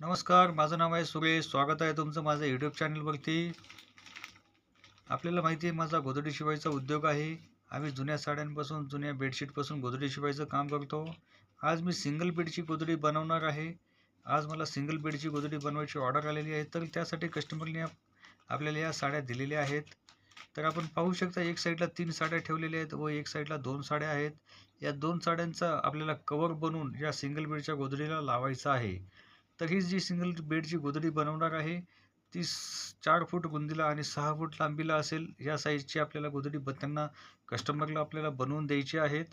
नमस्कार माझं नाव आहे सुरेश. स्वागत आहे तुमचं माझ्या यूट्यूब चॅनलवरती आपल्याला माहिती आहे माझा गोदडी शिवायचा उद्योग आहे. आम्ही जुन्या साड्यांपासून जुन्या बेडशीटपासून गोदडी शिवायचं काम करतो. आज मी सिंगल बेडची गोदडी बनवणार आहे. आज मला सिंगल बेडची गोदडी बनवायची ऑर्डर आलेली आहे. तर त्यासाठी कस्टमरने आपल्याला या साड्या दिलेल्या आहेत. तर आपण पाहू शकता एक साईडला तीन साड्या ठेवलेल्या आहेत व एक साईडला दोन साड्या आहेत. या दोन साड्यांचा आपल्याला कवर बनवून या सिंगल बेडच्या गोदडीला लावायचा आहे. तर ही जी सिंगल बेडची गोदडी बनवणार आहे ती चार फूट रुंदीला आणि सहा फूट लांबीला असेल या साईजची आपल्याला गोदडी ब त्यांना कस्टमरला आपल्याला बनवून द्यायची आहेत.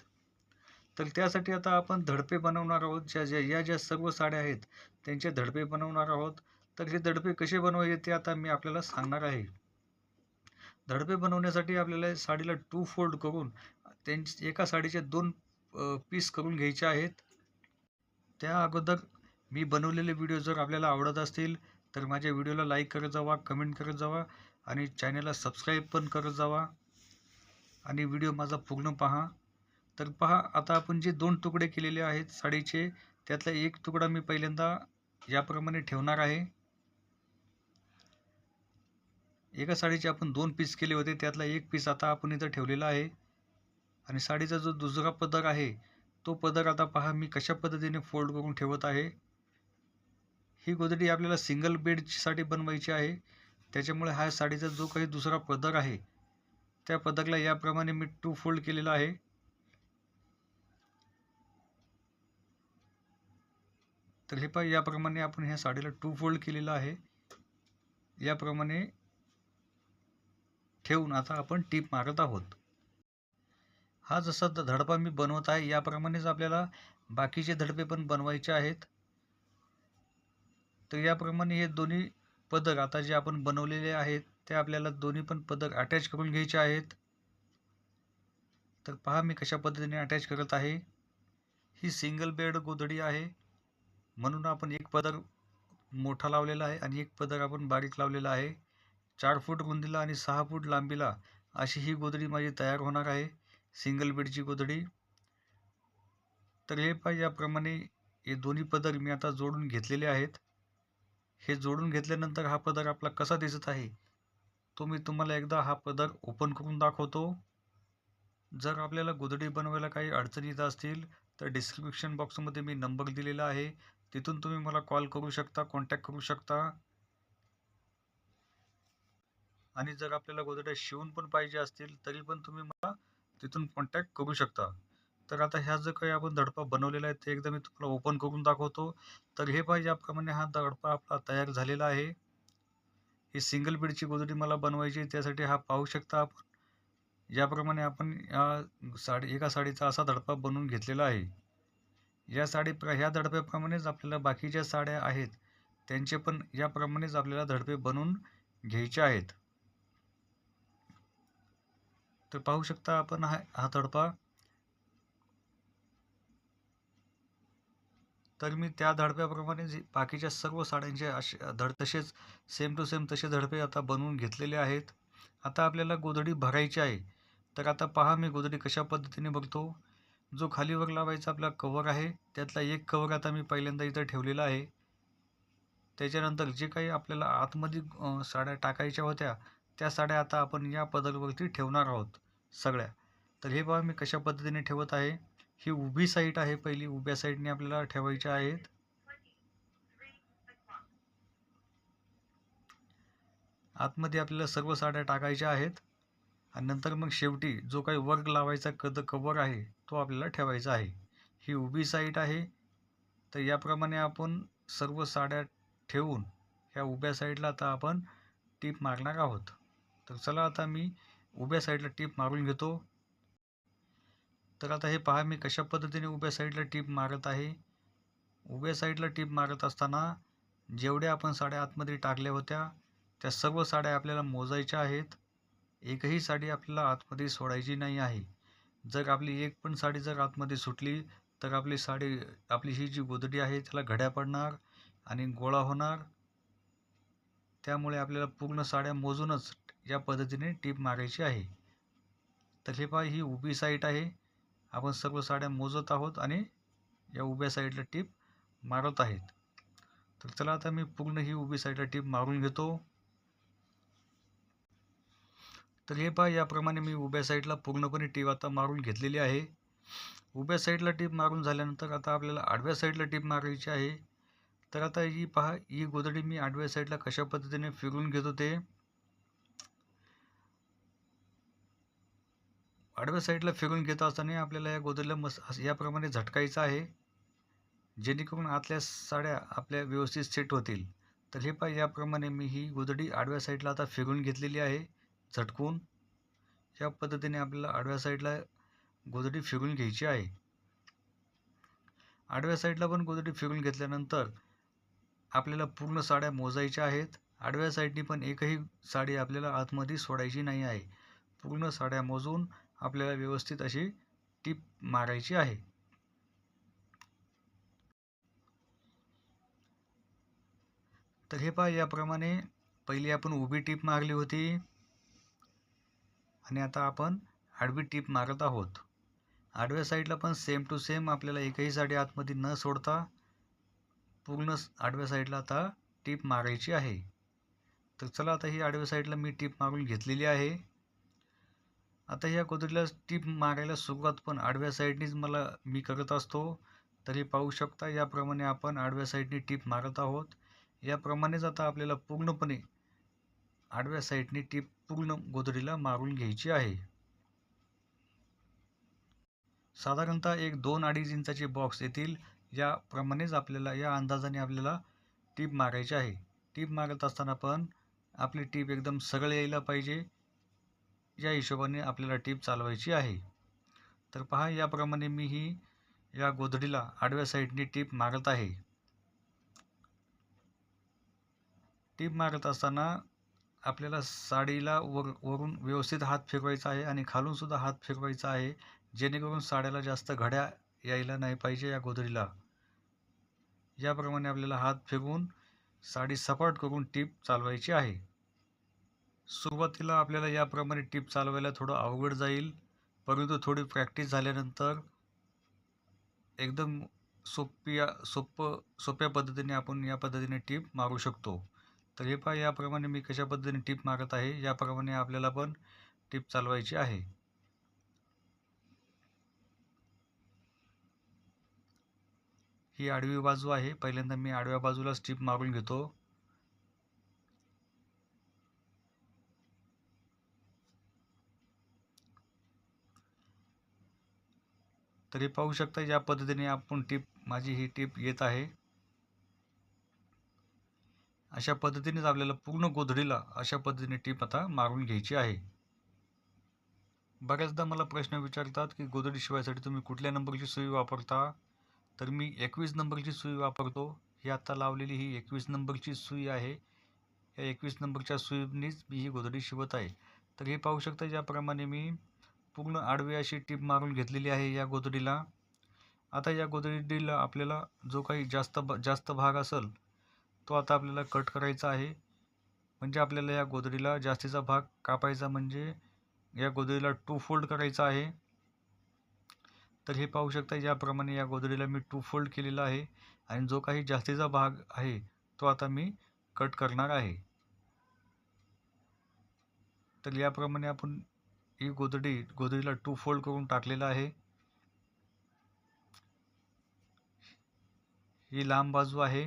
तर त्यासाठी आता आपण धडपे बनवणार आहोत ज्या ज्या या ज्या सर्व साड्या आहेत त्यांचे धडपे बनवणार आहोत. तर हे धडपे कसे बनवायचे ते आता मी आपल्याला सांगणार आहे. धडपे बनवण्यासाठी आपल्याला साडीला टू फोल्ड करून त्यांची एका साडीचे दोन पीस करून घ्यायचे आहेत. त्या अगोदर मी बनवलेले व्हिडिओ जर आपल्याला आवडत असतील तर माझ्या व्हिडिओला लाईक करत जावा कमेंट करत जावा आणि चॅनलला सबस्क्राईब पण करत जावा आणि व्हिडिओ माझा पूर्ण पहा. तर पहा आता आपण जे दोन तुकडे केलेले आहेत साडीचे त्यातला एक तुकडा मी पहिल्यांदा याप्रमाणे ठेवणार आहे. एका साडीचे आपण दोन पीस केले होते त्यातला एक पीस आता आपण इथं ठेवलेला आहे. आणि साडीचा जो दुसरा पदर आहे तो पदर आता पहा मी कशा पद्धतीने फोल्ड करून ठेवत आहे. ही गोदडी आपल्याला सिंगल बेडसाठी बनवायची आहे. त्याच्यामुळे हा साडीचा जो काही दुसरा पदर आहे त्या पदरला याप्रमाणे मी टू फोल्ड केलेला आहे. तर हे पहा याप्रमाणे आपण ह्या साडीला टू फोल्ड केलेलं आहे. याप्रमाणे ठेवून आता आपण टीप मारत आहोत. हा जसा द- धडपा मी बनवत आहे याप्रमाणेच आपल्याला बाकीचे धडपे पण बनवायचे आहेत. तर याप्रमाणे हे दोन्ही पदर आता जे आपण बनवलेले आहेत ते आपल्याला दोन्ही पण पदक अटॅच करून घ्यायचे आहेत. तर पहा मी कशा पद्धतीने अटॅच करत आहे. ही सिंगल बेड गोधडी आहे. म्हणून आपण एक पदर मोठा लावलेला आहे आणि एक पदर आपण बारीक लावलेला आहे. चार फूट रुंदीला आणि सहा फूट लांबीला अशी ही गोधडी माझी तयार होणार आहे सिंगल बेडची गोधडी. तर हे पहा याप्रमाणे हे दोन्ही पदर मी आता जोडून घेतलेले आहेत. हे जोडून घेतल्यानंतर हा पदर आपला कसा दिसत आहे? तो मी तुम्हाला एकदा हा पदर ओपन करून दाखवतो. जर आपल्याला गोधडी बनवायला काही अडचणी येत असतील तर डिस्क्रिप्शन बॉक्समध्ये मी नंबर दिलेला आहे. तिथून तुम्ही मला कॉल करू शकता कॉन्टॅक्ट करू शकता. आणि जर आपल्याला गोदड्या शिवून पण पाहिजे असतील तरी पण तुम्ही मला तिथून कॉन्टॅक्ट करू शकता. तर आता ह्या जो काही आपण धडपा बनवलेला आहे ते एकदा मी तुम्हाला ओपन करून दाखवतो. तर हे पाहिजे याप्रमाणे हा धडपा आपला तयार झालेला आहे. ही सिंगल बेडची गोदडी मला बनवायची त्यासाठी हा पाहू शकता आपण. याप्रमाणे आपण या साडी एका साडीचा असा धडपा बनवून घेतलेला आहे. या साडी प्र ह्या धडप्याप्रमाणेच आपल्याला बाकीच्या साड्या आहेत त्यांचे पण याप्रमाणेच आपल्याला धडपे बनवून घ्यायचे आहेत. तर पाहू शकता आपण हा हा धडपा तर मी त्या धडप्याप्रमाणे जे बाकीच्या सर्व साड्यांचे असे धड तसेच सेम टू सेम तसे धडपे आता बनवून घेतलेले आहेत. आता आपल्याला गोधडी भरायची आहे. तर आता पहा मी गोधडी कशा पद्धतीने बघतो जो खालीवर लावायचा आपला कवर आहे त्यातला एक कवर आता मी पहिल्यांदा इथं ठेवलेला आहे. त्याच्यानंतर जे काही आपल्याला आतमध्ये साड्या टाकायच्या होत्या त्या साड्या आता आपण या पदरवरती ठेवणार आहोत सगळ्या. तर हे पहा मी कशा पद्धतीने ठेवत आहे. ही उभी साईट आहे पहिली उभ्या साईडने आपल्याला ठेवायच्या आहेत. आतमध्ये आपल्याला सर्व साड्या टाकायच्या आहेत. आणि नंतर मग शेवटी जो काही वर्ग लावायचा कद कवर आहे तो आपल्याला ठेवायचा आहे. ही उभी साईट आहे. तर याप्रमाणे आपण सर्व साड्या ठेवून ह्या उभ्या साईडला आता आपण टीप मारणार आहोत. तर चला आता मी उभ्या साईडला टीप मारून घेतो. तर आता हे पहा मी कशा पद्धतीने उभ्या साईडला टीप मारत आहे. उभ्या साईडला टीप मारत असताना जेवढ्या आपण साड्या आतमध्ये टाकल्या होत्या त्या सर्व साड्या आपल्याला मोजायच्या आहेत. एकही साडी आपल्याला आतमध्ये सोडायची नाही आहे. जर आपली एक पण साडी जर आतमध्ये सुटली तर आपली साडी आपली ही जी गोदडी आहे त्याला घड्या पडणार आणि गोळा होणार. त्यामुळे आपल्याला पूर्ण साड्या मोजूनच या पद्धतीने टीप मारायची आहे. तर हे पहा ही उभी साईट आहे. आपण सर्व साड्या मोजत आहोत आणि या उभ्या साईडला टीप मारत आहेत. तर चला आता मी पूर्ण ही उभी साईडला टीप मारून घेतो. तर हे पहा याप्रमाणे मी उभ्या साईडला पूर्णपणे टीप आता मारून घेतलेली आहे. उभ्या साईडला टीप मारून झाल्यानंतर आता आपल्याला आडव्या साईडला टीप मारायची आहे. तर आता ही पहा ही गोदडी मी आडव्या साईडला कशा पद्धतीने फिरून घेतो ते आडव्या साईडला फिरून घेत असताना आपल्याला या गोदडीला मस याप्रमाणे झटकायचं आहे. जेणेकरून आतल्या साड्या आपल्या व्यवस्थित सेट होतील. तर हे पाय याप्रमाणे मी ही गोदडी आडव्या साईडला आता फिरून घेतलेली आहे. झटकून. या पद्धतीने आपल्याला आडव्या साईडला गोदडी फिरून घ्यायची आहे. आडव्या साईडला पण गोदडी फिरून घेतल्यानंतर आपल्याला पूर्ण साड्या मोजायच्या आहेत. आडव्या साईडनी पण एकही साडी आपल्याला आतमध्ये सोडायची नाही आहे. पूर्ण साड्या मोजून आपल्याला व्यवस्थित अशी टीप मारायची आहे. तर हे पहा याप्रमाणे पहिली आपण उभी टीप मारली होती आणि आता आपण आडवी टीप मारत आहोत. आडव्या साईडला पण सेम टू सेम आपल्याला एकही साडी आतमध्ये न सोडता पूर्ण आडव्या साईडला आता टीप मारायची आहे. तर चला आता ही आडव्या साईडला मी टीप मारून घेतलेली आहे. आता या गोदरीला टीप मारायला सुरुवात पण आडव्या साईडनीच मला मी करत असतो. तरी पाहू शकता याप्रमाणे आपण आडव्या साईडनी टीप मारत आहोत. याप्रमाणेच आता आपल्याला पूर्णपणे आडव्या साईडनी टीप पूर्ण गोदरीला मारून घ्यायची आहे. साधारणतः एक दोन अडीच इंचाचे बॉक्स येतील. याप्रमाणेच आपल्याला या अंदाजाने आपल्याला टीप मारायची आहे. टीप मारत असताना पण आपली टीप एकदम सरळ यायला पाहिजे. या हिशोबाने आपल्याला टीप चालवायची आहे. तर पहा याप्रमाणे मी ही या गोधडीला आडव्या साईडने टीप मारत आहे. टीप मारत असताना आपल्याला साडीला वर वरून व्यवस्थित हात फिरवायचा आहे आणि खालूनसुद्धा हात फिरवायचा आहे जेणेकरून साड्याला जास्त घड्या यायला नाही पाहिजे या गोधडीला. याप्रमाणे आपल्याला हात फिरवून साडी सपाट करून टीप चालवायची आहे. सुरुवातीला आपल्याला याप्रमाणे टीप चालवायला थोडं अवघड जाईल परंतु थोडी प्रॅक्टिस झाल्यानंतर एकदम सोप्या सोपं सोप्या पद्धतीने आपण या पद्धतीने टीप मारू शकतो. तर हे पहा याप्रमाणे मी कशा पद्धतीने टीप मारत आहे याप्रमाणे आपल्याला पण टीप चालवायची आहे. ही आडवी बाजू आहे. पहिल्यांदा मी आडव्या बाजूला स्टिप मारून घेतो. तरी पाहू शकता या पद्धतीने आपण टीप माझी ही टीप येत आहे. अशा पद्धतीनेच आपल्याला पूर्ण गोधडीला अशा पद्धतीने टीप आता मारून घ्यायची आहे. बऱ्याचदा मला प्रश्न विचारतात की गोधडी शिवायसाठी तुम्ही कुठल्या नंबरची सुई वापरता? तर मी एकवीस नंबरची सुई वापरतो. ही आता लावलेली ही एकवीस नंबरची सुई आहे. या एकवीस नंबरच्या सुईनीच मी ही गोधडी शिवत आहे. तर हे पाहू शकता ज्याप्रमाणे मी पूर्ण आडवी अशी टीप मारून घेतलेली आहे या गोधडीला आता या गोधडीला आपल्याला जो काही जास्त जास्त भाग असेल तो आता आपल्याला कट करायचा आहे. म्हणजे आपल्याला या गोधडीला जास्तीचा भाग कापायचा म्हणजे या गोधडीला टू फोल्ड करायचा आहे. तर हे पाहू शकता याप्रमाणे या गोधडीला मी टू फोल्ड केलेला आहे आणि जो काही जास्तीचा भाग आहे तो आता मी कट करणार आहे. तर याप्रमाणे आपण ही गोधडी गोधडीला टू फोल्ड करून टाकलेला आहे. ही लांब बाजू आहे.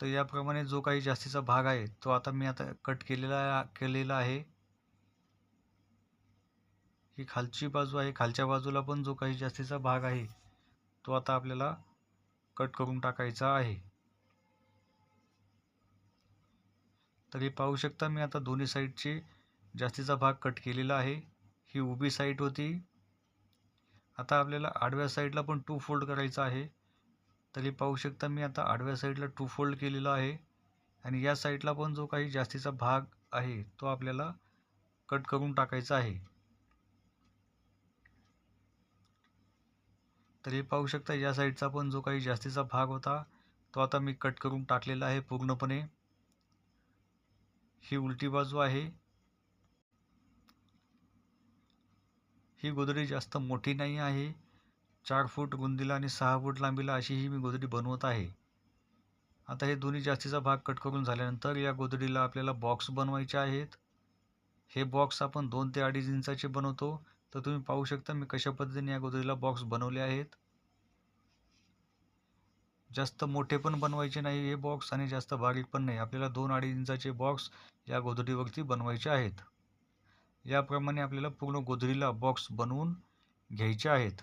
तर याप्रमाणे जो काही जास्तीचा भाग आहे तो आता मी आता कट केलेला केलेला आहे. ही खालची बाजू आहे. खालच्या बाजूला पण जो काही जास्तीचा भाग आहे तो आता आपल्याला कट करून टाकायचा आहे. तर हे पाहू शकता मी आता दोन्ही साईडचे जास्तीचा भाग कट केलेला आहे. ही उभी साईड होती. आता आपल्याला आडव्या साईडला पण टू फोल्ड करायचा आहे. तरी पाहू शकता मी आता आडव्या साईडला टू फोल्ड केलेला आहे. आणि या साईडला पण जो काही जास्तीचा भाग आहे तो आपल्याला कट करून टाकायचा आहे. तरी पाहू शकता या साईडचा पण जो काही जास्तीचा भाग होता तो आता मी कट करून टाकलेला आहे पूर्णपणे. ही उलटी बाजू आहे. ही गोदडी जास्त मोठी नाही आहे. चार फूट रुंदीला आणि सहा फूट लांबीला अशी ही मी गोदडी बनवत आहे. आता हे दोन्ही जास्तीचा भाग कट करून झाल्यानंतर या गोदडीला आपल्याला बॉक्स बनवायचे आहेत. हे बॉक्स आपण दोन ते अडीच इंचाचे बनवतो. तर तुम्ही पाहू शकता मी कशा पद्धतीने या गोदडीला बॉक्स बनवले आहेत. जास्त मोठे पण बनवायचे नाही हे बॉक्स आणि जास्त बारीक पण नाही. आपल्याला दोन अडीच इंचाचे बॉक्स या गोदडीवरती बनवायचे आहेत. याप्रमाणे आपल्याला पूर्ण गोदडीला बॉक्स बनवून घ्यायचे आहेत.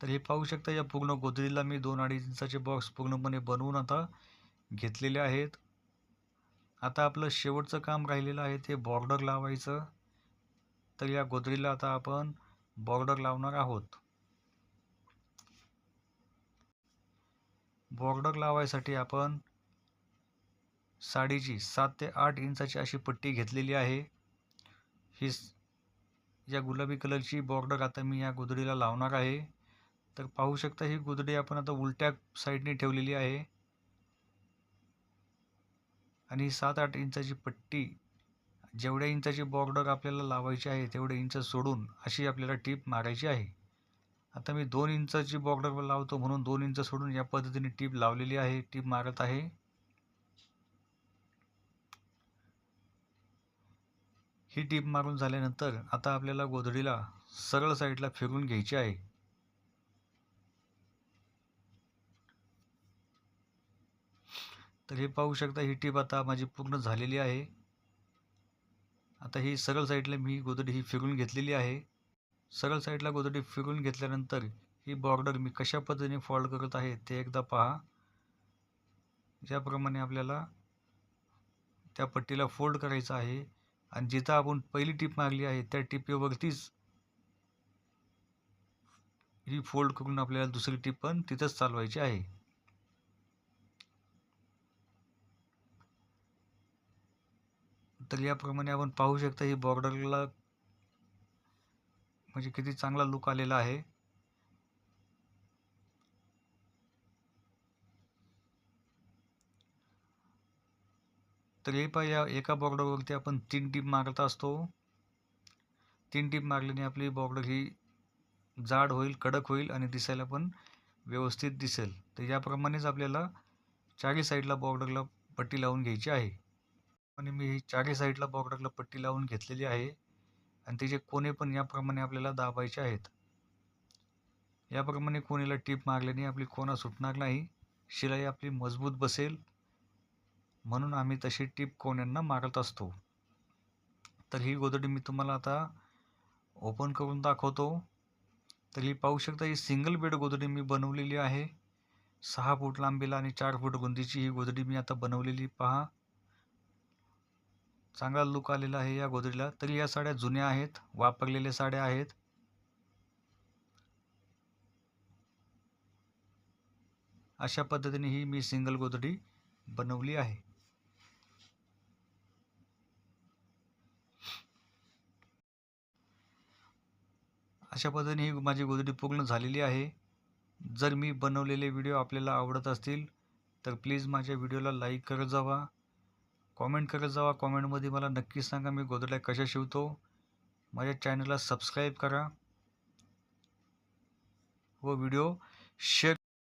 तर हे पाहू शकता या पूर्ण गोदडीला मी दोन अडीच इंचाचे बॉक्स पूर्णपणे बनवून आता घेतलेले आहेत. आता आपलं शेवटचं काम राहिलेलं आहे ते बॉर्डर लावायचं. तर या गोदडीला आता आपण बॉर्डर लावणार आहोत. बॉर्डर लावायसाठी आपण साडीची सात ते आठ इंचाची अशी पट्टी घेतलेली आहे. ही या गुलाबी कलरची बॉर्डर आता मी या गुदडीला लावणार आहे. तर पाहू शकता ही गुदडी आपण आता उलट्या साईडने ठेवलेली आहे. आणि सात आठ इंचाची पट्टी जेवढ्या इंचाची बॉर्डर आपल्याला लावायची आहे तेवढे इंच सोडून अशी आपल्याला टीप मारायची आहे. आता मी दोन इंचाची बॉर्डर लावतो म्हणून दोन इंच सोडून या पद्धतीने टीप लावलेली आहे टीप मारत आहे. ही टीप मारून झाल्यानंतर आता आपल्याला गोधडीला सरळ साईडला फिरून घ्यायची आहे. तर हे पाहू शकता ही टीप आता माझी पूर्ण झालेली आहे. आता ही सरळ साईडला मी गोधडी ही फिरून घेतलेली आहे. सरळ साईडला गोदडी फिरून घेतल्यानंतर ही बॉर्डर मी कशा पद्धतीने फॉल्ड करत आहे ते एकदा पहा. ज्याप्रमाणे आपल्याला त्या पट्टीला फोल्ड करायचं आहे आणि जिथं आपण पहिली टीप मारली आहे त्या टिपेवरतीच ही फोल्ड करून आपल्याला दुसरी टीप पण तिथंच चालवायची आहे. तर याप्रमाणे आपण पाहू शकता ही बॉर्डरला म्हणजे किती चांगला लुक आलेला आहे. तर हे या एका बॉर्डरवरती आपण तीन टीप मारत असतो. तीन टीप मारल्याने आपली बॉर्डर ही जाड होईल कडक होईल आणि दिसायला पण व्यवस्थित दिसेल. तर याप्रमाणेच आपल्याला चारी साईडला बॉर्डरला पट्टी लावून घ्यायची आहे. आणि मी ही चारी साईडला बॉर्डरला पट्टी लावून घेतलेली आहे. आणि त्याचे कोणे पण याप्रमाणे आपल्याला दाबायचे आहेत. याप्रमाणे कोणीला टीप मारल्याने आपली कोणा सुटणार नाही शिलाई आपली मजबूत बसेल. म्हणून आम्ही तशी टीप कोण्यांना मारत असतो. तर ही गोदडी मी तुम्हाला आता ओपन करून दाखवतो. तर ही पाहू शकता ही सिंगल बेड गोदडी मी बनवलेली आहे. सहा फूट लांबीला आणि चार फूट रुंदीची ही गोदडी मी आता बनवलेली. पहा चांगला लुक आलेला आहे या गोदडीला तरी या साड्या जुन्या आहेत वापरलेल्या साड्या आहेत. अशा पद्धतीने ही मी सिंगल गोदडी बनवली आहे. अशा पद्धतीने ही माझी गोदडी पूर्ण झालेली आहे. जर मी बनवलेले व्हिडिओ आपल्याला आवडत असतील तर प्लीज माझ्या व्हिडिओला लाईक करत जावा. कॉमेंट करत जावा. कॉमेंटमध्ये मला नक्की सांगा मी गोदड्या कशा शिवतो. माझ्या चॅनलला सबस्क्राईब करा. व व्हिडिओ शेअर